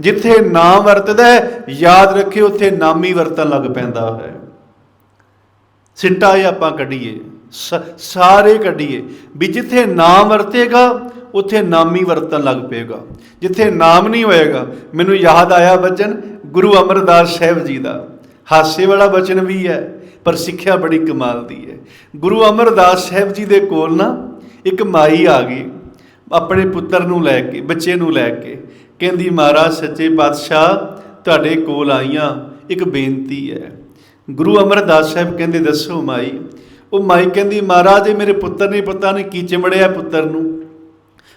ਜਿੱਥੇ ਨਾਮ ਵਰਤਦਾ ਹੈ, ਯਾਦ ਰੱਖਿਓ ਉੱਥੇ ਨਾਮੀ ਵਰਤਣ ਲੱਗ ਪੈਂਦਾ ਹੈ। ਸਿੱਟਾ ਇਹ ਆਪਾਂ ਕੱਢੀਏ ਸਾਰੇ ਕੱਢੀਏ। ਵੀ ਜਿੱਥੇ ਨਾਮ ਵਰਤੇਗਾ ਉੱਥੇ ਨਾਮੀ ਵਰਤਣ ਲੱਗ ਪਏਗਾ। ਜਿੱਥੇ ਨਾਮ ਨਹੀਂ ਹੋਏਗਾ ਮੈਨੂੰ ਯਾਦ ਆਇਆ ਬਚਨ ਗੁਰੂ ਅਮਰਦਾਸ ਸਾਹਿਬ ਜੀ ਦਾ। ਹਾਸੇ ਵਾਲਾ ਬਚਨ ਵੀ ਹੈ ਪਰ ਸਿੱਖਿਆ ਬੜੀ ਕਮਾਲ ਦੀ ਹੈ। ਗੁਰੂ ਅਮਰਦਾਸ ਸਾਹਿਬ ਜੀ ਦੇ ਕੋਲ ਨਾ ਇੱਕ ਮਾਈ ਆ ਗਈ ਆਪਣੇ ਪੁੱਤਰ ਨੂੰ ਲੈ ਕੇ ਬੱਚੇ ਨੂੰ ਲੈ ਕੇ। ਕਹਿੰਦੀ, ਮਹਾਰਾਜ, ਸੱਚੇ ਪਾਤਸ਼ਾਹ ਤੁਹਾਡੇ ਕੋਲ ਆਈਆਂ। ਇੱਕ ਬੇਨਤੀ ਹੈ। ਗੁਰੂ ਅਮਰਦਾਸ ਸਾਹਿਬ ਕਹਿੰਦੇ, ਦੱਸੋ ਮਾਈ। ਉਹ ਮਾਈ ਕਹਿੰਦੀ, ਮਹਾਰਾਜ, ਇਹ ਮੇਰੇ ਪੁੱਤਰ ਨੇ, ਪਤਾ ਨਹੀਂ ਕੀ ਚਿਮੜਿਆ ਪੁੱਤਰ ਨੂੰ।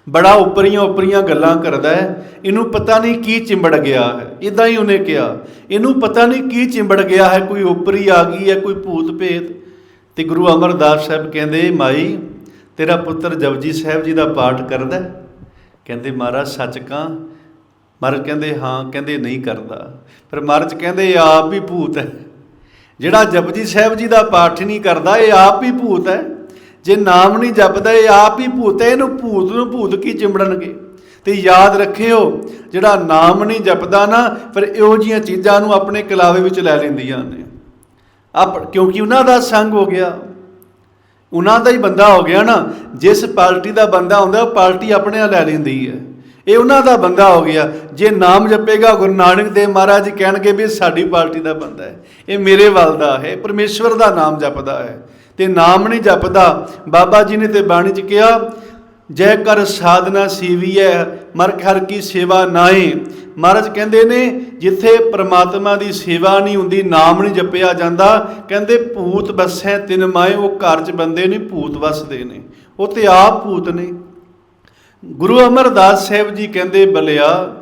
ਬੜਾ ਉਪਰੀਆਂ ਉਪਰੀਆਂ ਗੱਲਾਂ ਕਰਦਾ ਹੈ। ਇਹਨੂੰ ਪਤਾ ਨਹੀਂ ਕੀ ਚਿੰਬੜ ਗਿਆ ਹੈ। ਇਦਾਂ ਹੀ ਉਹਨੇ ਕਿਹਾ। ਇਹਨੂੰ ਪਤਾ ਨਹੀਂ ਕੀ ਚਿੰਬੜ ਗਿਆ ਹੈ। ਕੋਈ ਉਪਰੀ ਆ ਗਈ ਹੈ, ਕੋਈ ਭੂਤ ਭੇਤ। ਤੇ ਗੁਰੂ ਅਮਰਦਾਸ ਸਾਹਿਬ ਕਹਿੰਦੇ, ਮਾਈ, ਤੇਰਾ ਪੁੱਤਰ ਜਪਜੀ ਸਾਹਿਬ ਜੀ ਦਾ ਪਾਠ ਕਰਦਾ ਕਹਿੰਦੇ, ਮਹਾਰਾਜ, ਸੱਚ ਕਾਂ ਮਹਾਰਾਜ ਕਹਿੰਦੇ ਹਾਂ, ਕਹਿੰਦੇ ਨਹੀਂ ਕਰਦਾ। ਫਿਰ ਮਹਾਰਾਜ ਕਹਿੰਦੇ, ਇਹ ਆਪ ਵੀ ਭੂਤ ਹੈ। ਜਿਹੜਾ ਜਪਜੀ ਸਾਹਿਬ ਜੀ ਦਾ ਪਾਠ ਨਹੀਂ ਕਰਦਾ, ਇਹ ਆਪ ਹੀ ਭੂਤ ਹੈ। ਜੇ ਨਾਮ ਨਹੀਂ ਜਪਦਾ, ਇਹ ਆਪ ਹੀ ਭੂਤ ਹੈ। ਇਹਨੂੰ ਭੂਤ ਨੂੰ ਭੂਤ ਕੀ ਚਿੰਬੜਨਗੇ? ਤੇ ਯਾਦ ਰੱਖਿਓ, ਜਿਹੜਾ ਨਾਮ ਨਹੀਂ ਜਪਦਾ ਨਾ, ਫਿਰ ਇਹੋ ਜੀਆਂ ਚੀਜ਼ਾਂ ਨੂੰ ਆਪਣੇ ਕਲਾਵੇ ਵਿੱਚ ਲੈ ਲੈਂਦੀਆਂ ਨੇ। ਆਪ, ਕਿਉਂਕਿ ਉਹਨਾਂ ਦਾ ਸੰਗ ਹੋ ਗਿਆ। ਉਹਨਾਂ ਦਾ ਹੀ ਬੰਦਾ ਹੋ ਗਿਆ ਨਾ। ਜਿਸ ਪਾਰਟੀ ਦਾ ਬੰਦਾ ਹੁੰਦਾ ਉਹ ਪਾਰਟੀ ਆਪਣੇ ਨਾਲ ਲੈ ਲੈਂਦੀ ਹੈ। ਇਹ ਉਹਨਾਂ ਦਾ ਬੰਦਾ ਹੋ ਗਿਆ। ਜੇ ਨਾਮ ਜਪੇਗਾ ਗੁਰੂ ਨਾਨਕ ਦੇਵ ਮਹਾਰਾਜ ਜੀ ਕਹਿਣਗੇ ਵੀ ਸਾਡੀ ਪਾਰਟੀ ਦਾ ਬੰਦਾ ਹੈ। ਇਹ ਮੇਰੇ ਵੱਲ ਦਾ ਹੈ ਪਰਮੇਸ਼ਵਰ ਦਾ ਨਾਮ ਜਪਦਾ ਹੈ। ਤੇ ਨਾਮ ਨਹੀਂ ਜਪਦਾ, ਬਾਬਾ ਜੀ ਨੇ ਤੇ ਬਾਣੀ ਚ ਕਿਹਾ ਜੈ ਕਰ ਸਾਧਨਾ ਸੀਵੀਐ ਮਰ ਹਰ ਕੀ ਸੇਵਾ ਨਾਏ ਮਹਾਰਾਜ ਕਹਿੰਦੇ ਨੇ, ਜਿੱਥੇ ਪ੍ਰਮਾਤਮਾ ਦੀ ਸੇਵਾ ਨਹੀਂ ਹੁੰਦੀ, ਨਾਮ ਨਹੀਂ ਜਪਿਆ ਜਾਂਦਾ, ਕਹਿੰਦੇ ਭੂਤ ਬਸੈ ਤਿਨ ਮਾਏ ਉਹ ਘਰ 'ਚ ਬੰਦੇ ਨਹੀਂ ਭੂਤ ਵਸਦੇ ਨੇ। ਉਹ ਤੇ ਆਪ ਭੂਤ ਨੇ। ਗੁਰੂ ਅਮਰਦਾਸ ਸਾਹਿਬ ਜੀ ਕਹਿੰਦੇ, ਬਲਿਆ,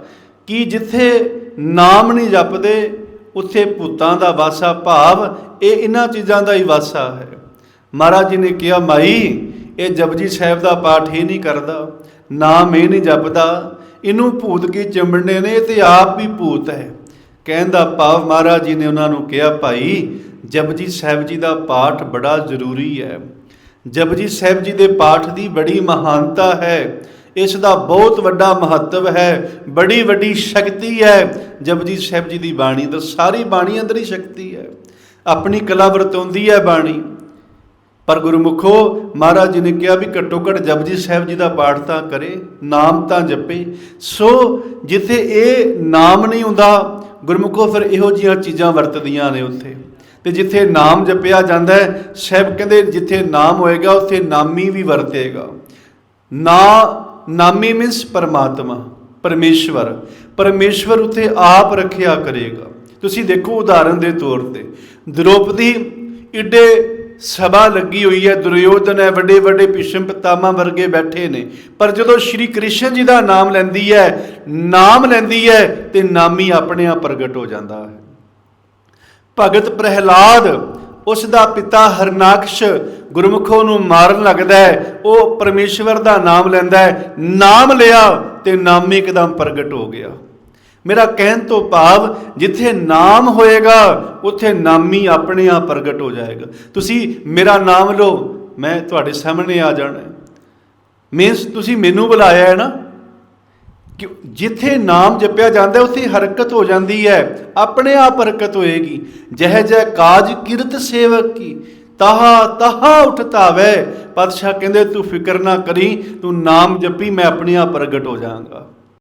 ਕਿ ਜਿੱਥੇ ਨਾਮ ਨਹੀਂ ਜਪਦੇ, ਉੱਥੇ ਭੂਤਾਂ ਦਾ ਵਾਸਾ ਭਾਵ, ਇਹ ਇਹਨਾਂ ਚੀਜ਼ਾਂ ਦਾ ਹੀ ਵਾਸਾ ਹੈ। ਮਹਾਰਾਜ ਜੀ ਨੇ ਕਿਹਾ, ਮਾਈ, ਇਹ ਜਪਜੀ ਸਾਹਿਬ ਦਾ ਪਾਠ ਹੀ ਨਹੀਂ ਕਰਦਾ, ਨਾਮ ਇਹ ਨਹੀਂ ਜਪਦਾ, ਇਹਨੂੰ ਭੂਤ ਕੀ ਚਿੰਬੜਨੇ ਨੇ, ਇਹ ਤੇ ਆਪ ਵੀ ਭੂਤ ਹੈ। ਕਹਿਣ ਦਾ ਭਾਵ ਮਹਾਰਾਜ ਜੀ ਨੇ ਉਹਨਾਂ ਨੂੰ ਕਿਹਾ, ਭਾਈ, ਜਪਜੀ ਸਾਹਿਬ ਜੀ ਦਾ ਪਾਠ ਬੜਾ ਜ਼ਰੂਰੀ ਹੈ। ਜਪਜੀ ਸਾਹਿਬ ਜੀ ਦੇ ਪਾਠ ਦੀ ਬੜੀ ਮਹਾਨਤਾ ਹੈ। ਇਸ ਦਾ ਬਹੁਤ ਵੱਡਾ ਮਹੱਤਵ ਹੈ, ਬੜੀ ਵੱਡੀ ਸ਼ਕਤੀ ਹੈ। ਜਪਜੀ ਸਾਹਿਬ ਜੀ ਦੀ ਬਾਣੀ ਦਾ ਸਾਰੀ ਬਾਣੀ ਅੰਦਰ ਹੀ ਸ਼ਕਤੀ ਹੈ। ਆਪਣੀ ਕਲਾ ਵਰਤੋਂਦੀ ਹੈ ਬਾਣੀ। ਪਰ ਗੁਰਮੁਖੋ, ਮਹਾਰਾਜ ਜੀ ਨੇ ਕਿਹਾ ਵੀ ਘੱਟੋ ਘੱਟ ਜਪਜੀ ਸਾਹਿਬ ਜੀ ਦਾ ਪਾਠ ਤਾਂ ਕਰੇ, ਨਾਮ ਤਾਂ ਜਪੇ। ਸੋ ਜਿੱਥੇ ਇਹ ਨਾਮ ਨਹੀਂ ਹੁੰਦਾ, ਗੁਰਮੁਖੋ ਫਿਰ ਇਹੋ ਜੀਆਂ ਚੀਜ਼ਾਂ ਵਰਤਦੀਆਂ ਨੇ ਉੱਥੇ। ਤੇ ਜਿੱਥੇ ਨਾਮ ਜਪਿਆ ਜਾਂਦਾ ਹੈ, ਸਾਹਿਬ ਕਹਿੰਦੇ ਜਿੱਥੇ ਨਾਮ ਹੋਏਗਾ, ਉੱਥੇ ਨਾਮੀ ਵੀ ਵਰਤੇਗਾ। ਨਾ ਨਾਮੀ ਮੀਨਸ ਪਰਮਾਤਮਾ, ਪਰਮੇਸ਼ਵਰ। ਪਰਮੇਸ਼ਵਰ ਉਥੇ ਆਪ ਰੱਖਿਆ ਕਰੇਗਾ। ਤੁਸੀਂ ਦੇਖੋ ਉਦਾਹਰਨ ਦੇ ਤੌਰ ਤੇ। ਦ੍ਰੋਪਦੀ ਇੱਡੇ ਸਭਾ ਲੱਗੀ ਹੋਈ ਹੈ, ਦੁਰਯੋਧਨ ਹੈ ਵੱਡੇ ਵੱਡੇ ਭੀਸ਼ਮ ਪਿਤਾਮਾ ਵਰਗੇ ਬੈਠੇ ਨੇ। ਪਰ ਜਦੋਂ ਸ਼੍ਰੀ ਕ੍ਰਿਸ਼ਨ ਜੀ ਦਾ ਨਾਮ ਲੈਂਦੀ ਹੈ, ਨਾਮ ਲੈਂਦੀ ਹੈ, ਤੇ ਨਾਮੀ ਆਪਣੇ ਆਪ ਪ੍ਰਗਟ ਹੋ ਜਾਂਦਾ ਹੈ। ਭਗਤ ਪ੍ਰਹਿਲਾਦ ਉਸ ਦਾ ਪਿਤਾ ਹਰਨਾਕਸ਼ ਗੁਰਮੁਖੋਂ ਨੂੰ ਮਾਰਨ ਲੱਗਦਾ ਹੈ, ਉਹ ਪਰਮੇਸ਼ਵਰ ਦਾ ਨਾਮ ਲੈਂਦਾ ਹੈ, ਨਾਮ ਲਿਆ ਤੇ ਨਾਮ ਇੱਕਦਮ ਪ੍ਰਗਟ ਹੋ ਗਿਆ। ਮੇਰਾ ਕਹਿਣ ਤੋਂ ਭਾਵ ਜਿੱਥੇ ਨਾਮ ਹੋਏਗਾ, ਉੱਥੇ ਨਾਮੀ ਆਪਣੇ ਆਪ ਪ੍ਰਗਟ ਹੋ ਜਾਏਗਾ। ਤੁਸੀਂ ਮੇਰਾ ਨਾਮ ਲਓ, ਮੈਂ ਤੁਹਾਡੇ ਸਾਹਮਣੇ ਆ ਜਾਣਾ ਮੀਨਸ ਤੁਸੀਂ ਮੈਨੂੰ ਬੁਲਾਇਆ ਹੈ ਨਾ ਕਿ ਜਿੱਥੇ ਨਾਮ ਜਪਿਆ ਜਾਂਦਾ ਉੱਥੇ ਹਰਕਤ ਹੋ ਜਾਂਦੀ ਹੈ। ਆਪਣੇ ਆਪ ਹਰਕਤ ਹੋਏਗੀ। ਜਹ ਜਹ ਕਾਜ ਕਿਰਤ ਸੇਵਕ ਕੀ, ਤਹਾ ਤਹਾ ਉਠਤਾਵੇ ਪਾਤਸ਼ਾਹ ਕਹਿੰਦੇ, ਤੂੰ ਫਿਕਰ ਨਾ ਕਰੀ, ਤੂੰ ਨਾਮ ਜਪੀ, ਮੈਂ ਆਪਣੇ ਆਪ ਪ੍ਰਗਟ ਹੋ ਜਾਵਾਂਗਾ।